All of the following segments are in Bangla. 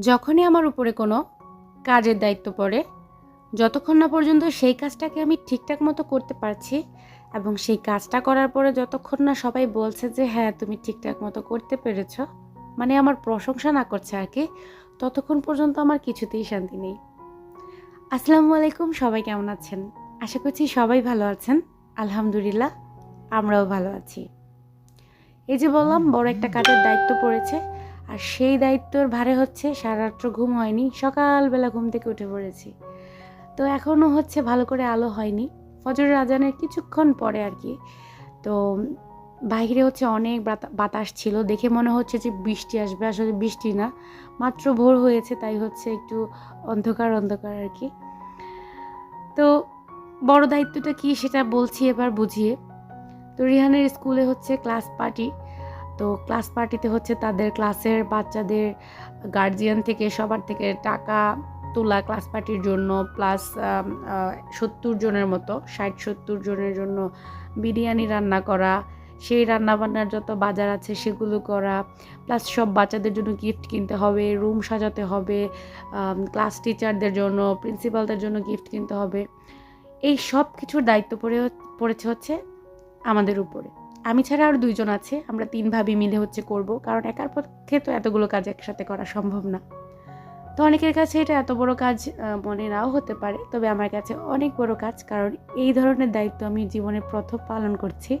যখনই আমার উপরে কোনো কাজের দায়িত্ব পড়ে, যতক্ষণ না পর্যন্ত সেই কাজটাকে আমি ঠিকঠাক মতো করতে পারছি এবং সেই কাজটা করার পরে যতক্ষণ না সবাই বলছে যে হ্যাঁ তুমি ঠিকঠাক মতো করতে পেরেছ মানে আমার প্রশংসা না করছে আর কি, ততক্ষণ পর্যন্ত আমার কিছুতেই শান্তি নেই। আসসালামু আলাইকুম, সবাই কেমন আছেন? আশা করছি সবাই ভালো আছেন। আলহামদুলিল্লাহ, আমরাও ভালো আছি। এই যে বললাম, বড় একটা কাজের দায়িত্ব পড়েছে আর সেই দায়িত্বর ভারে হচ্ছে সারা রাত্র ঘুম হয়নি, সকালবেলা ঘুম থেকে উঠে পড়েছি। তো এখনও হচ্ছে ভালো করে আলো হয়নি। ফজরের আজানের কিছুক্ষণ পরে আর কি। তো বাইরে হচ্ছে অনেক বাতা- বাতাস ছিল, দেখে মনে হচ্ছে যে বৃষ্টি আসবে, আসলে বৃষ্টি না, মাত্র ভোর হয়েছে, তাই হচ্ছে একটু অন্ধকার অন্ধকার আর কি। তো বড় দায়িত্বটা কি সেটা বলছি এবার বুঝিয়ে। তো রিহানের স্কুলে হচ্ছে ক্লাস পার্টি তো ক্লাস পার্টিতে হচ্ছে তাদের ক্লাসের বাচ্চাদের গার্জিয়ান থেকে সবার থেকে টাকা তোলা ক্লাস পার্টির জন্য প্লাস সত্তর জনের মতো, ষাট, সত্তর জনের জন্য বিরিয়ানি রান্না করা, সেই রান্নাবান্নার যত বাজার আছে সেগুলো করা প্লাস সব বাচ্চাদের জন্য গিফট কিনতে হবে রুম সাজাতে হবে ক্লাস টিচারদের জন্য প্রিন্সিপালদের জন্য গিফট কিনতে হবে। এই সব কিছুর দায়িত্ব পড়ে পড়েছে হচ্ছে আমাদের উপরে। আমি ছাড়া আর দুইজন আছে, আমরা তিন ভাবি মিলে হচ্ছে করব, কারণ একার পক্ষে তো এতগুলো কাজ একসাথে করা সম্ভব না। তো অনেকের কাছে এটা এত বড় কাজ মনে নাও হতে পারে, তবে আমার কাছে অনেক বড় কাজ, কারণ এই ধরনের দায়িত্ব আমি জীবনে প্রথম পালন করছি।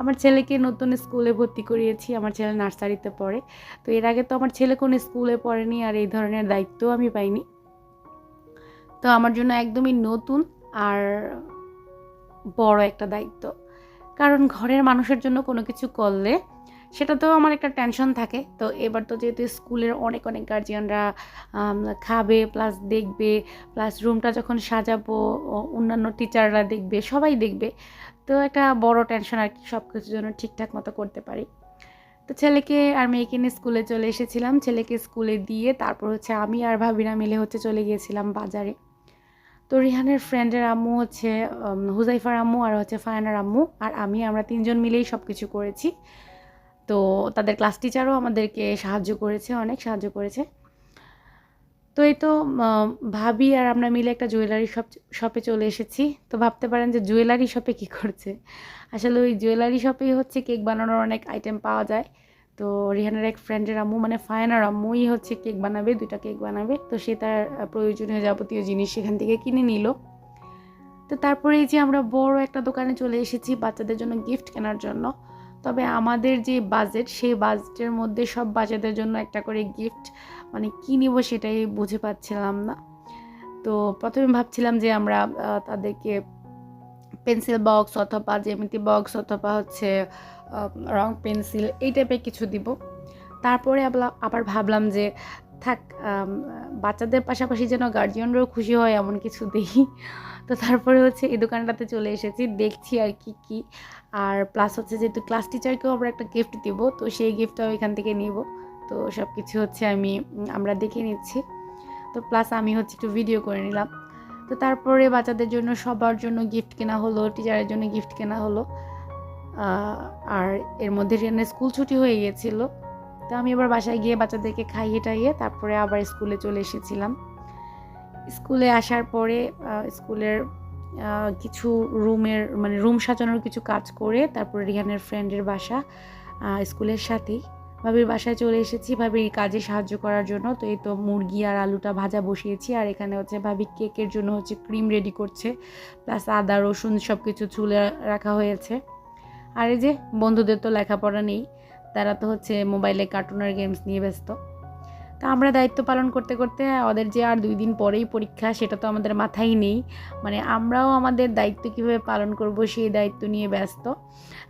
আমার ছেলেকে নতুন স্কুলে ভর্তি করিয়েছি, আমার ছেলে নার্সারিতে পড়ে, তো এর আগে তো আমার ছেলে কোনো স্কুলে পড়েনি, আর এই ধরনের দায়িত্বও আমি পাইনি। তো আমার জন্য একদমই নতুন আর বড় একটা দায়িত্ব। কারণ ঘরের মানুষের জন্য কোনো কিছু করলে সেটা তো আমার একটা টেনশন থাকে। তো এবার তো যেহেতু স্কুলের অনেক অনেক গার্জিয়ানরা খাবে প্লাস দেখবে প্লাস রুমটা যখন সাজাবো অন্যান্য টিচাররা দেখবে, সবাই দেখবে, তো একটা বড় টেনশন আর কি সব কিছুর জন্য ঠিকঠাক মতো করতে পারি। তো ছেলেকে আর মেয়েকে নিয়ে স্কুলে চলে এসেছিলাম। ছেলেকে স্কুলে দিয়ে তারপর হচ্ছে আমি আর ভাবিরা মিলে হচ্ছে চলে গিয়েছিলাম বাজারে। তো রিহানের ফ্রেন্ডের আম্মু হচ্ছে হুজাইফার আম্মু আর হচ্ছে ফায়ানার আম্মু। আর আমি, আমরা তিনজন মিলেই সব কিছু করেছি। তো তাদের ক্লাস টিচারও আমাদেরকে সাহায্য করেছে, অনেক সাহায্য করেছে। তো এই তো ভাবি আর আমরা মিলে একটা জুয়েলারি শপ শপে চলে এসেছি। তো ভাবতে পারেন যে জুয়েলারি শপে কি করছে? আসলে ওই জুয়েলারি শপেই হচ্ছে কেক বানানোর অনেক আইটেম পাওয়া যায়। তো রিহানের এক ফ্রেন্ডের আম্মু মানে ফায়নার আম্মুই হচ্ছে কেক বানাবে, দুইটা কেক বানাবে। তো সে তার প্রয়োজনীয় যাবতীয় জিনিস সেখান থেকে কিনে নিল। তো তারপরে যে আমরা বড় একটা দোকানে চলে এসেছি বাচ্চাদের জন্য গিফট কেনার জন্য। তবে আমাদের যে বাজেট সেই বাজেটের মধ্যে সব বাচ্চাদের জন্য একটা করে গিফট মানে কী নিব সেটাই বুঝে পাচ্ছিলাম না। তো প্রথমে ভাবছিলাম যে আমরা তাদেরকে পেন্সিল বক্স অথবা জ্যামিতি বক্স অথবা হচ্ছে রং পেন্সিল এই টাইপের কিছু দিব। তারপরে আবার ভাবলাম যে, থাক বাচ্চাদের পাশাপাশি যেন গার্জিয়ানরাও খুশি হয় এমন কিছু দেখি তো তারপরে হচ্ছে এই দোকানটাতে চলে এসেছি, দেখছি আর কি কি। আর প্লাস হচ্ছে যেহেতু ক্লাস টিচারকেও আমরা একটা গিফট দিব, তো সেই গিফটটাও এখান থেকে নিব। তো সব কিছু হচ্ছে আমি আমরা দেখে নিচ্ছি। তো প্লাস আমি হচ্ছে একটু ভিডিও করে নিলাম। তো তারপরে বাচ্চাদের জন্য সবার জন্য গিফট কেনা হলো টিচারের জন্য গিফট কেনা হলো। আর এর মধ্যে রিয়ানের স্কুল ছুটি হয়ে গিয়েছিল, তো আমি এবার বাসায় গিয়ে বাচ্চাদেরকে খাইয়ে টাইয়ে তারপরে আবার স্কুলে চলে এসেছিলাম। স্কুলে আসার পরে স্কুলের কিছু রুমের মানে রুম সাজানোর কিছু কাজ করে তারপরে রিহানের ফ্রেন্ডের বাসা স্কুলের সাথেই। ভাবির বাসায় চলে এসেছি, ভাবির কাজে সাহায্য করার জন্য। তো এই তো মুরগি আর আলুটা ভাজা বসিয়েছি, আর এখানে হচ্ছে ভাবি কেকের জন্য হচ্ছে ক্রিম রেডি করছে প্লাস আদা, রসুন সব কিছু চুলে রাখা হয়েছে। আর এই যে বন্ধুদের তো লেখাপড়া নেই, তারা তো হচ্ছে মোবাইলে কার্টুন আর গেমস নিয়ে ব্যস্ত। তা আমরা দায়িত্ব পালন করতে করতে ওদের যে আর দুই দিন পরেই পরীক্ষা, সেটা তো আমাদের মাথায় নেই। মানে আমরাও আমাদের দায়িত্ব কীভাবে পালন করব, সেই দায়িত্ব নিয়ে ব্যস্ত।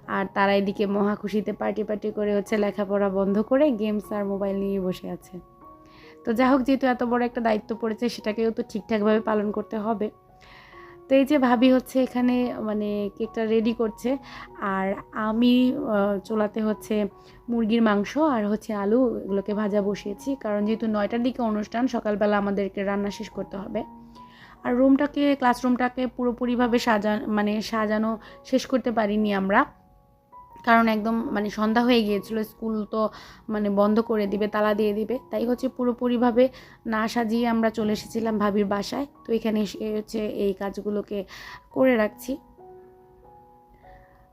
আর তারা এদিকে মহা খুশিতে পার্টি পার্টি করে হচ্ছে লেখাপড়া বন্ধ করে গেমস আর মোবাইল নিয়ে বসে আছে। তো যাই হোক, যেহেতু এত বড় একটা দায়িত্ব পড়েছে, সেটাকেও তো ঠিকঠাকভাবে পালন করতে হবে। তো এই যে ভাবি হচ্ছে এখানে মানে কেকটা রেডি করছে। আর আমি চোলাতে হচ্ছে মুরগির মাংস আর হচ্ছে আলু, এগুলোকে ভাজা বসিয়েছি। কারণ যেহেতু নয়টার দিকে অনুষ্ঠান, সকালবেলা আমাদেরকে রান্না শেষ করতে হবে। আর রুমটাকে ক্লাসরুমটাকে পুরোপুরিভাবে সাজান মানে সাজানো শেষ করতে পারিনি আমরা। কারণ একদম মানে সন্ধ্যা হয়ে গিয়েছিল, স্কুল তো মানে বন্ধ করে দিবে, তালা দিয়ে দিবে। তাই হচ্ছে পুরোপুরিভাবে না সাজিয়ে আমরা চলে এসেছিলাম ভাবির বাসায়। তো এখানে এসে হচ্ছে এই কাজগুলোকে করে রাখছি।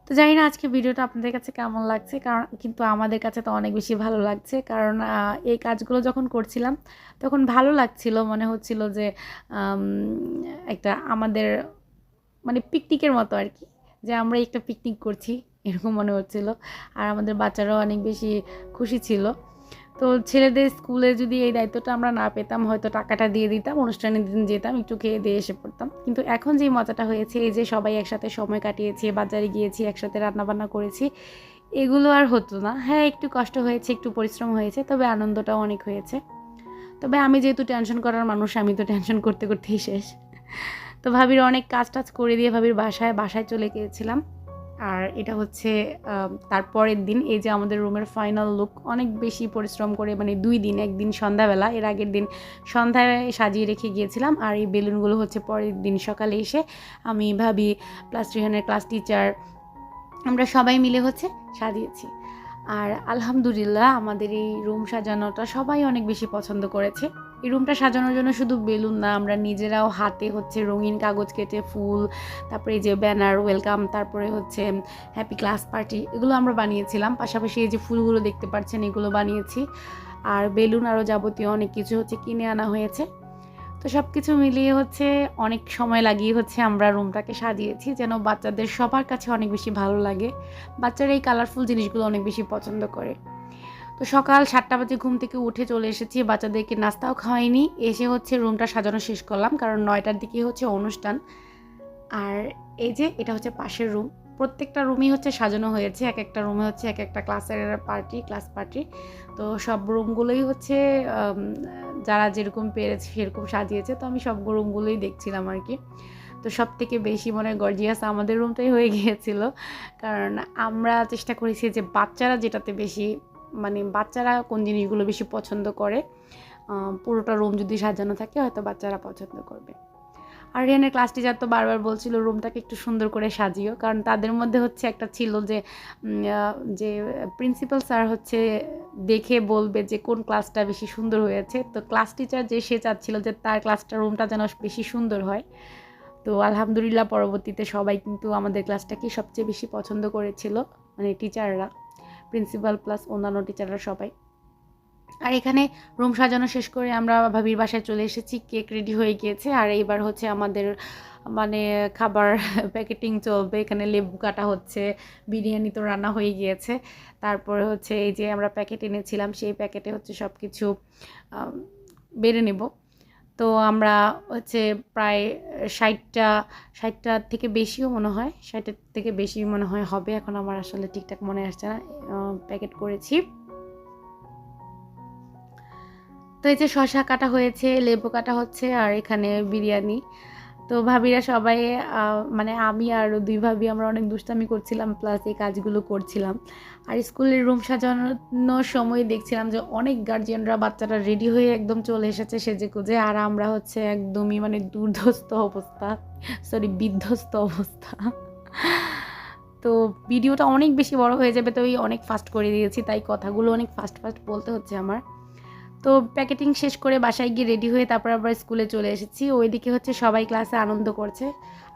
তো জানি না আজকে ভিডিওটা আপনাদের কাছে কেমন লাগছে, কারণ কিন্তু আমাদের কাছে তো অনেক বেশি ভালো লাগছে। কারণ এই কাজগুলো যখন করছিলাম, তখন ভালো লাগছিল, মনে হচ্ছিল যে একটা আমাদের মানে পিকনিকের মতো আর কি, যে আমরা একটা পিকনিক করছি। এরকম মনে হচ্ছিল। আর আমাদের বাচ্চারাও অনেক বেশি খুশি ছিল। তো ছেলেদের স্কুলে যদি এই দায়িত্বটা আমরা না পেতাম, হয়তো টাকাটা দিয়ে দিতাম অনুষ্ঠানের দিন যেতাম, একটু খেয়ে দিয়ে এসে পড়তাম। কিন্তু এখন যে মজাটা হয়েছে, এই যে সবাই একসাথে সময় কাটিয়েছি, বাজারে গিয়েছি, একসাথে রান্নাবান্না করেছি, এগুলো আর হতো না। হ্যাঁ একটু কষ্ট হয়েছে, একটু পরিশ্রম হয়েছে, তবে আনন্দটাও অনেক হয়েছে। তবে আমি যেহেতু টেনশন করার মানুষ, আমি তো টেনশন করতে করতেই শেষ। তো ভাবির অনেক কাজ টাজ করে দিয়ে ভাবির বাসায় বাসায় চলে গিয়েছিলাম। আর এটা হচ্ছে তার পরের দিন এই যে আমাদের রুমের ফাইনাল লুক অনেক বেশি পরিশ্রম করে মানে দুই দিন, একদিন সন্ধ্যাবেলা, এর আগের দিন সন্ধ্যায় সাজিয়ে রেখে গিয়েছিলাম আর এই বেলুনগুলো হচ্ছে পরের দিন সকালে এসে আমি ভাবি প্লাস রিহানের ক্লাস টিচার আমরা সবাই মিলে হচ্ছে সাজিয়েছি। আর আলহামদুলিল্লাহ আমাদের এই রুম সাজানোটা সবাই অনেক বেশি পছন্দ করেছে। এই রুমটা সাজানোর জন্য শুধু বেলুন না, আমরা নিজেরাও হাতে হচ্ছে রঙিন কাগজ কেটে ফুল, তারপরে যে ব্যানার ওয়েলকাম তারপরে হচ্ছে হ্যাপি ক্লাস পার্টি এগুলো আমরা বানিয়েছিলাম। পাশাপাশি এই যে ফুলগুলো দেখতে পাচ্ছেন, এগুলো বানিয়েছি। আর বেলুন আরও যাবতীয় অনেক কিছু হচ্ছে কিনে আনা হয়েছে। তো সব কিছু মিলিয়ে হচ্ছে অনেক সময় লাগিয়ে হচ্ছে আমরা রুমটাকে সাজিয়েছি, যেন বাচ্চাদের সবার কাছে অনেক বেশি ভালো লাগে। বাচ্চারা এই কালারফুল জিনিসগুলো অনেক বেশি পছন্দ করে। তো সকাল সাতটা বাজে ঘুম থেকে উঠে চলে এসেছি, বাচ্চাদেরকে নাস্তাও খাওয়াইনি। এসে হচ্ছে রুমটা সাজানো শেষ করলাম, কারণ নয়টার দিকে হচ্ছে অনুষ্ঠান। আর এই যে এটা হচ্ছে পাশের রুম, প্রত্যেকটা রুমই হচ্ছে সাজানো হয়েছে, এক একটা রুমে হচ্ছে এক একটা ক্লাসের পার্টি, ক্লাস পার্টি। তো সব রুমগুলোই হচ্ছে যারা যেরকম পেরেছে সেরকম সাজিয়েছে, তো আমি সব রুমগুলোই দেখছিলাম আর কি। তো সব থেকে বেশি মনে গর্জিয়াস আমাদের রুমটাই হয়ে গিয়েছিল, কারণ আমরা চেষ্টা করেছি যে বাচ্চারা যেটাতে বেশি মানে বাচ্চারা কোন জিনিসগুলো বেশি পছন্দ করে? পুরোটা রুম যদি সাজানো থাকে, হয়তো বাচ্চারা পছন্দ করবে। আর রিয়ানের ক্লাস টিচার তো বারবার বলছিল রুমটাকে একটু সুন্দর করে সাজিও। কারণ তাদের মধ্যে হচ্ছে একটা ছিল যে যে প্রিন্সিপাল স্যার হচ্ছে দেখে বলবে যে, কোন ক্লাসটা বেশি সুন্দর হয়েছে? তো ক্লাস টিচার যে, সে চাচ্ছিল যে, তার ক্লাসটা রুমটা যেন বেশি সুন্দর হয়। তো আলহামদুলিল্লাহ পরবর্তীতে সবাই কিন্তু আমাদের ক্লাসটাকেই সবচেয়ে বেশি পছন্দ করেছিল মানে টিচাররা প্রিন্সিপাল প্লাস অন্যান্য টিচাররা সবাই। আর এখানে রুম সাজানো শেষ করে আমরা ভাবির বাসায় চলে এসেছি, কেক রেডি হয়ে গিয়েছে। আর এইবার হচ্ছে আমাদের মানে খাবার প্যাকেটিং চলবে, এখানে লেবু কাটা হচ্ছে, বিরিয়ানি তো রান্না হয়ে গিয়েছে। তারপরে হচ্ছে এই যে আমরা প্যাকেট এনেছিলাম, সেই প্যাকেটে হচ্ছে সব কিছু বেড়ে নেব। তো আমরা হচ্ছে প্রায় ষাটটা ষাটটা থেকে বেশিও মনে হয় ষাটের থেকে বেশি মনে হয় হবে। এখন আমার আসলে ঠিকঠাক মনে আসছে না প্যাকেট করেছি। তো এই যে শশা কাটা হয়েছে, লেবু কাটা হচ্ছে, আর এখানে বিরিয়ানি। তো ভাবিরা সবাই মানে আমি আর দুই ভাবি আমরা অনেক দুষ্টামি করছিলাম প্লাস এই কাজগুলো করছিলাম। আর স্কুলের রুম সাজানোর সময় দেখছিলাম যে অনেক গার্জিয়ানরা বাচ্চারা রেডি হয়ে একদম চলে এসেছে সেজে গুজে আর আমরা হচ্ছে একদমই মানে দুর্ধস্ত অবস্থা সরি বিধ্বস্ত অবস্থা। তো ভিডিওটা অনেক বেশি বড় হয়ে যাবে, তো ওই অনেক ফাস্ট করে দিয়েছি, তাই কথাগুলো অনেক ফাস্ট ফাস্ট বলতে হচ্ছে আমার। তো প্যাকেটিং শেষ করে বাসায় গিয়ে রেডি হয়ে তারপর আবার স্কুলে চলে এসেছি। ওইদিকে হচ্ছে সবাই ক্লাসে আনন্দ করছে।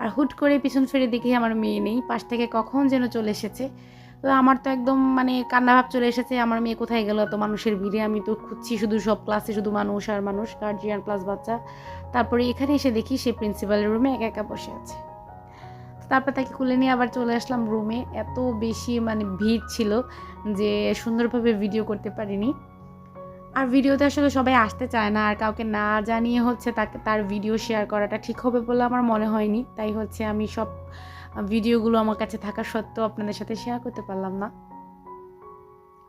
আর হুট করে পিছন ফিরে দেখি আমার মেয়ে নেই। পাশ থেকে কখন যেন চলে এসেছে। তো আমার তো একদম মানে কান্নাভাব চলে এসেছে, আমার মেয়ে কোথায় গেল? এত মানুষের ভিড়ে, আমি তো খুঁজছি শুধু সব ক্লাসে শুধু মানুষ আর মানুষ গার্জিয়ান প্লাস বাচ্চা। তারপরে এখানে এসে দেখি সে প্রিন্সিপালের রুমে একা একা বসে আছে। তারপর তাকে খুলে নিয়ে আবার চলে আসলাম রুমে এত বেশি মানে ভিড় ছিল যে সুন্দরভাবে ভিডিও করতে পারিনি। আর ভিডিওতে আসলে সবাই আসতে চায় না, আর কাউকে না জানিয়ে হচ্ছে তাকে, তার ভিডিও শেয়ার করাটা ঠিক হবে বলে আমার মনে হয়নি। তাই হচ্ছে আমি সব ভিডিওগুলো আমার কাছে থাকা সত্ত্বেও আপনাদের সাথে শেয়ার করতে পারলাম না।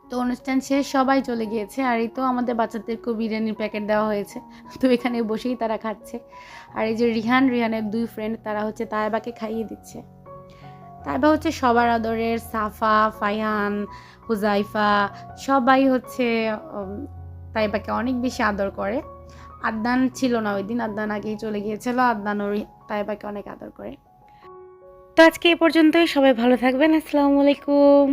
তো অনুষ্ঠান শেষ সবাই চলে গিয়েছে, আর এই তো আমাদের বাচ্চাদেরকেও বিরিয়ানির প্যাকেট দেওয়া হয়েছে। তো এখানে বসেই তারা খাচ্ছে। আর এই যে রিহান, রিহানের দুই ফ্রেন্ড তারা হচ্ছে তাইবাকে খাইয়ে দিচ্ছে। তাইবা হচ্ছে সবার আদরের সাফা, ফাইহান, হুজাইফা, সবাই হচ্ছে তাইবাকে অনেক বেশি আদর করে। আদনান ছিল না ওই দিন আদনান আগেই চলে গিয়েছিল আদনান ওর তাইবাকে অনেক আদর করে। তো আজকে এ পর্যন্তই, সবাই ভালো থাকবেন, আসসালামু আলাইকুম।